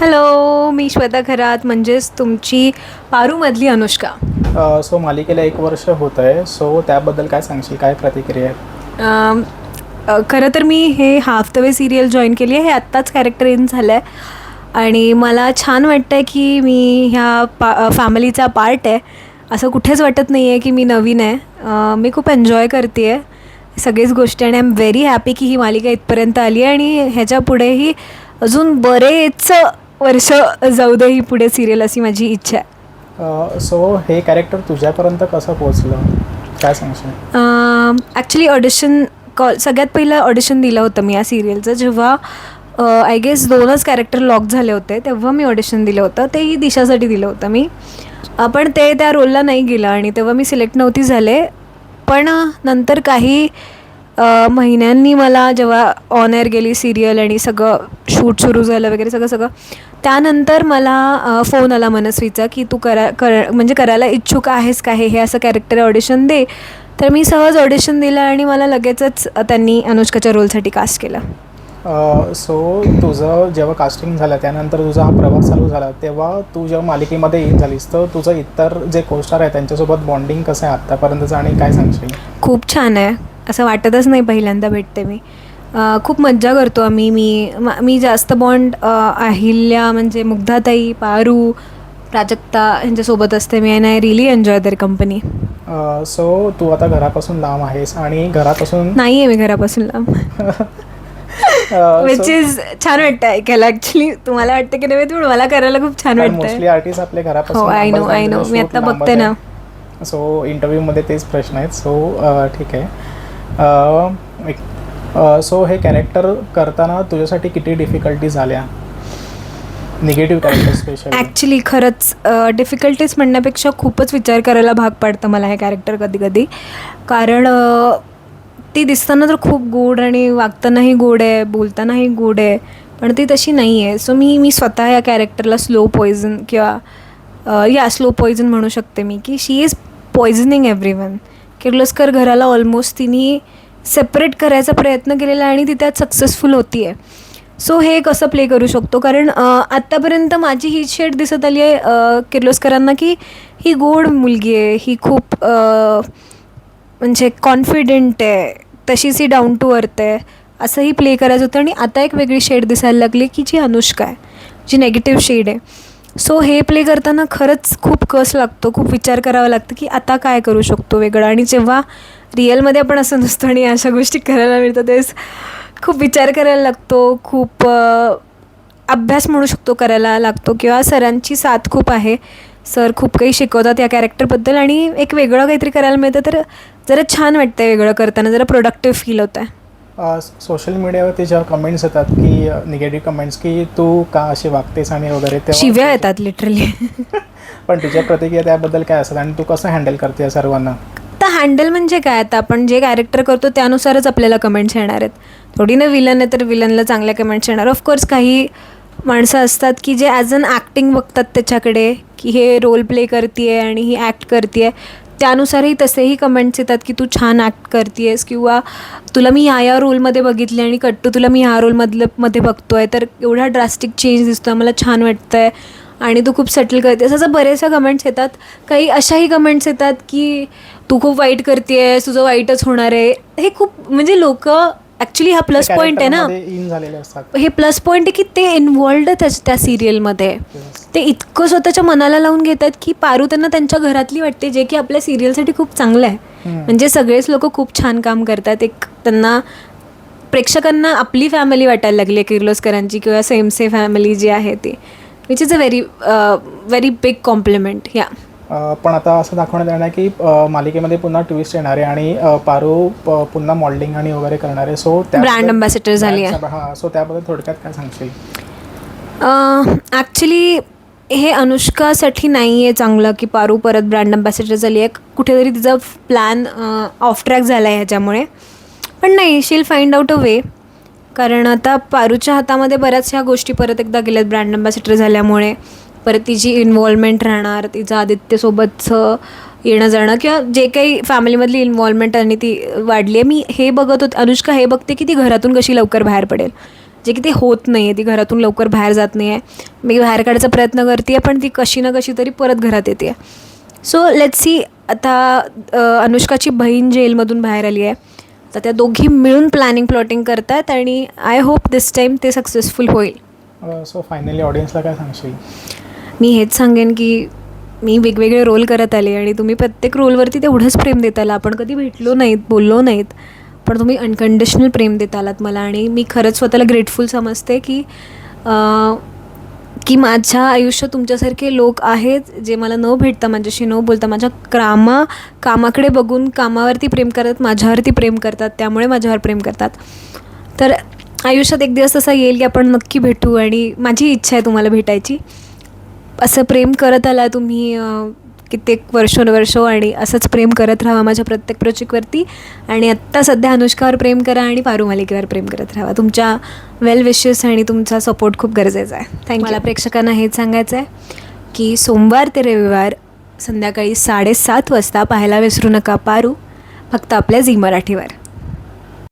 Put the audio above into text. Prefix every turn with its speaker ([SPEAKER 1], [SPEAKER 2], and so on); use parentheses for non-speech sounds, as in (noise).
[SPEAKER 1] Hello मी श्वेता खरात म्हणजेच तुमची पारूमधली अनुष्का.
[SPEAKER 2] अ, so मालिकेला एक वर्ष होत आहे सो त्याबद्दल काय सांगशील काय प्रतिक्रिया आहे?
[SPEAKER 1] अम, अ, खरं तर मी हे half the way serial join केली आहे हे आत्ताच कॅरेक्टर इन झालं आहे आणि मला छान वाटतं आहे की मी ह्या पा फॅमिलीचा पार्ट आहे. असं कुठेच वाटत नाही आहे की मी नवीन आहे. अ, मी खूप एन्जॉय करते आहे सगळीच गोष्टी आणि आय एम व्हेरी हॅपी की ही मालिका इथपर्यंत आली आहे आणि ह्याच्या पुढेही अजून बरेच वर्ष जाऊ दे ही पुढे सिरियल अशी माझी इच्छा आहे.
[SPEAKER 2] सो हे कॅरेक्टर तुझ्यापर्यंत कसं पोचलं काय सांगशील?
[SPEAKER 1] ॲक्च्युली ऑडिशन कॉल सगळ्यात पहिलं ऑडिशन दिलं होतं मी या सिरियलचं जेव्हा आय गेस दोनच कॅरेक्टर लॉक झाले होते तेव्हा मी ऑडिशन दिलं होतं. तेही दिशासाठी दिलं होतं मी. अ, पण ते त्या रोलला नाही गेलं आणि तेव्हा मी सिलेक्ट नव्हती झाले. पण अ, नंतर काही महिन्यांनी मला जेव्हा ऑन एअर गेली सिरियल आणि सगळं शूट सुरू झालं वगैरे सगळं सगळं त्यानंतर मला फोन आला मनस्वीचा की तू करा कर म्हणजे करायला इच्छुक आहेस का? हे असं कॅरेक्टर ऑडिशन दे. तर मी सहज ऑडिशन दिलं आणि मला लगेचच त्यांनी अनुष्काच्या रोलसाठी कास्ट केलं.
[SPEAKER 2] सो तुझं जेव्हा कास्टिंग झालं त्यानंतर तुझा हा प्रवास चालू झाला तेव्हा तू जेव्हा मालिकेमध्ये इन झालीस तर तुझं इतर जे कोस्टार आहे त्यांच्यासोबत बॉन्डिंग कसं आहे आत्तापर्यंतचं आणि काय सांगशील?
[SPEAKER 1] खूप छान आहे. असं वाटतच नाही पहिल्यांदा भेटते मी. खूप मज्जा करतो आम्ही. मी म- जास्त बॉन्ड अहिल्या म्हणजे मुग्धाताई पारू प्राजक्ता यांच्यासोबत असते मी and I really enjoy the company
[SPEAKER 2] so तू आता घरापासून लांब आहेस आणि घरापासून
[SPEAKER 1] नाही आहे मी घरापासून लांब. (laughs) विच इज छान वाटतं ऐकायला. ॲक्च्युली तुम्हाला वाटतं की नाही पण मला करायला खूप छान
[SPEAKER 2] आर्टिस्ट आपल्या घरापासून
[SPEAKER 1] हो आय नो आय नो मी आता बघते ना.
[SPEAKER 2] सो इंटरव्ह्यूमध्ये तेच प्रश्न आहेत. सो ठीक आहे. सो हे कॅरेक्टर करताना तुझ्यासाठी किती डिफिकल्टी झाल्या निगेटिव्ह कॅरेक्टर
[SPEAKER 1] ॲक्च्युली खरंच डिफिकल्टीज म्हणण्यापेक्षा खूपच विचार करायला भाग पाडतं मला हे कॅरेक्टर कधी कधी कारण ती दिसताना तर खूप गोड आणि वागतानाही गोड आहे बोलतानाही गोड आहे पण ती तशी नाही आहे सो मी मी स्वतः या कॅरेक्टरला स्लो पॉइझन किंवा या स्लो पॉइझन म्हणू शकते मी की she is poisoning everyone Kirloskar घराला ऑलमोस्ट तिने सेपरेट करायचा प्रयत्न केलेला आहे आणि ती त्यात सक्सेसफुल होती आहे सो हे कसं प्ले करू शकतो. कारण आत्तापर्यंत माझी ही शेड दिसत आली आहे किर्लोस्करांना की ही गोड मुलगी आहे. ही खूप म्हणजे कॉन्फिडेंट आहे. तशीच ही डाऊन टू अर्थ आहे. असंही प्ले करायचं होतं आणि आता एक वेगळी शेड दिसायला लागली की जी अनुष्का आहे जी नेगेटिव्ह शेड आहे. सो हे प्ले करताना खरंच खूप कस लागतो खूप विचार करावा लागतं की आता काय करू शकतो वेगळं. आणि जेव्हा रिअलमध्ये आपण असं नसतो आणि अशा गोष्टी करायला मिळतं तेच खूप विचार करायला लागतो खूप अभ्यास म्हणू शकतो करायला लागतो किंवा सरांची साथ खूप आहे. सर खूप काही शिकवतात या कॅरेक्टरबद्दल आणि एक वेगळं काहीतरी करायला मिळतं तर जरा छान वाटतं वेगळं करताना जरा प्रोडक्टिव्ह फील होतं आहे
[SPEAKER 2] सोशल मीडियावरती जेव्हा कमेंट्स येतात की निगेटिव्ह कमेंट्स की तू का अशी वागतेस आणि वगैरे तेव्हा
[SPEAKER 1] शिव्या येतात लिटरली (laughs)
[SPEAKER 2] पण तुझ्या प्रतिक्रिया त्याबद्दल काय असतात आणि तू कसं हँडल करते या सर्वांना?
[SPEAKER 1] तर हँडल म्हणजे काय? आता आपण जे कॅरेक्टर करतो त्यानुसारच आपल्याला कमेंट्स येणार आहेत. थोडी ना विलन आहे तर विलनला चांगल्या कमेंट्स येणार. ऑफकोर्स काही माणसं असतात की जे ॲज अन ॲक्टिंग बघतात त्याच्याकडे की हे रोल प्ले करते आणि ही ॲक्ट करते त्यानुसारही तसेही कमेंट्स येतात की तू छान ॲक्ट करतेस किंवा तुला मी ह्या या रोलमध्ये बघितले आणि कट्टू तुला मी ह्या रोलमधलं मध्ये बघतोय तर एवढा ड्रास्टिक चेंज दिसतोय मला छान वाटतंय आणि तू खूप सेटल करतेस असं बरेचसे कमेंट्स येतात. काही अशाही कमेंट्स येतात की तू खूप वाईट करतेस तुझं वाईटच होणार आहे. हे खूप म्हणजे लोक ॲक्च्युली हा प्लस पॉईंट आहे ना.
[SPEAKER 2] इन झालेले असतात.
[SPEAKER 1] हे प्लस पॉईंट आहे की ते इन्वॉल्ड त्या त्या सिरियलमध्ये. ते इतकं स्वतःच्या मनाला लावून घेतात की पारू त्यांना त्यांच्या घरातली वाटते जे की आपल्या सिरियलसाठी खूप चांगलं आहे. म्हणजे सगळेच लोक खूप छान काम करतात. एक त्यांना प्रेक्षकांना आपली फॅमिली वाटायला लागली आहे किर्लोस्करांची किंवा सेमसे फॅमिली जी आहे ती. Which is a very very big compliment या
[SPEAKER 2] पण आता असं दाखवण्यात येणार आहे की मालिकेमध्ये पुन्हा ट्विस्ट येणार आहे आणि पारू पुन्हा मॉडेलिंग आणि वगैरे करणार. आहे सो
[SPEAKER 1] Brand ambassador झाली आहे.
[SPEAKER 2] हां. सो त्याबद्दल थोडक्यात काय सांगशील?
[SPEAKER 1] ॲक्च्युली हे अनुष्कासाठी नाही आहे चांगलं की पारू परत ब्रँड अम्बॅसेडर झाली आहे. कुठेतरी तिचा प्लॅन ऑफ ट्रॅक झाला आहे ह्याच्यामुळे. पण नाही शील फाइंड आउट अ वे कारण आता पारूच्या हातामध्ये बऱ्याचशा गोष्टी परत एकदा गेल्यात ब्रँड अम्बॅसेडर झाल्यामुळे. परत तिची इन्व्हॉल्वमेंट राहणार तिचं आदित्यसोबतचं येणं जाणं किंवा जे काही फॅमिलीमधली इन्व्हॉल्वमेंट आणि ती वाढली आहे. मी हे बघत होते अनुष्का हे बघते की ती घरातून कशी लवकर बाहेर पडेल. जे की ते होत नाही आहे ती घरातून लवकर बाहेर जात नाही आहे मी बाहेर काढायचा प्रयत्न करते आहे पण ती कशी ना कशी तरी परत घरात येते सो लेट्स सी आता अनुष्काची बहीण जेलमधून बाहेर आली आहे. तर त्या दोघी मिळून प्लॅनिंग प्लॉटिंग करतात आणि आय होप दिस टाईम ते सक्सेसफुल होईल.
[SPEAKER 2] सो फायनली ऑडियन्सला काय सांगशील?
[SPEAKER 1] मी हेच सांगेन की मी वेगवेगळे रोल करत आले आणि तुम्ही प्रत्येक रोलवरती तेवढंच प्रेम देत आला. आपण कधी भेटलो नाहीत बोललो नाहीत पण तुम्ही अनकंडिशनल प्रेम देत आलात मला. आणि मी खरंच स्वतःला ग्रेटफुल समजते की आ, की माझ्या आयुष्यात तुमच्यासारखे लोक आहेत जे मला न भेटता माझ्याशी न बोलता माझ्या कामा कामाकडे बघून कामावरती प्रेम करतात माझ्यावरती प्रेम करतात त्यामुळे माझ्यावर प्रेम करतात. तर आयुष्यात एक दिवस असा येईल की आपण नक्की भेटू आणि माझी इच्छा आहे तुम्हाला भेटायची. असं प्रेम करत आला तुम्ही कित्येक वर्षोनवर्षो आणि असंच प्रेम करत राहा माझ्या प्रत्येक प्रोजेक्टवरती आणि आत्ता सध्या अनुष्कावर प्रेम करा आणि पारू मालिकेवर प्रेम करत राहा. तुमच्या वेल विशेस आणि तुमचा सपोर्ट खूप गरजेचा आहे. थँक्यू मला प्रेक्षकांना हेच सांगायचं आहे की सोमवार ते रविवार संध्याकाळी साडेसात वाजता पाहायला विसरू नका पारू. फक्त आपल्या झी मराठीवर.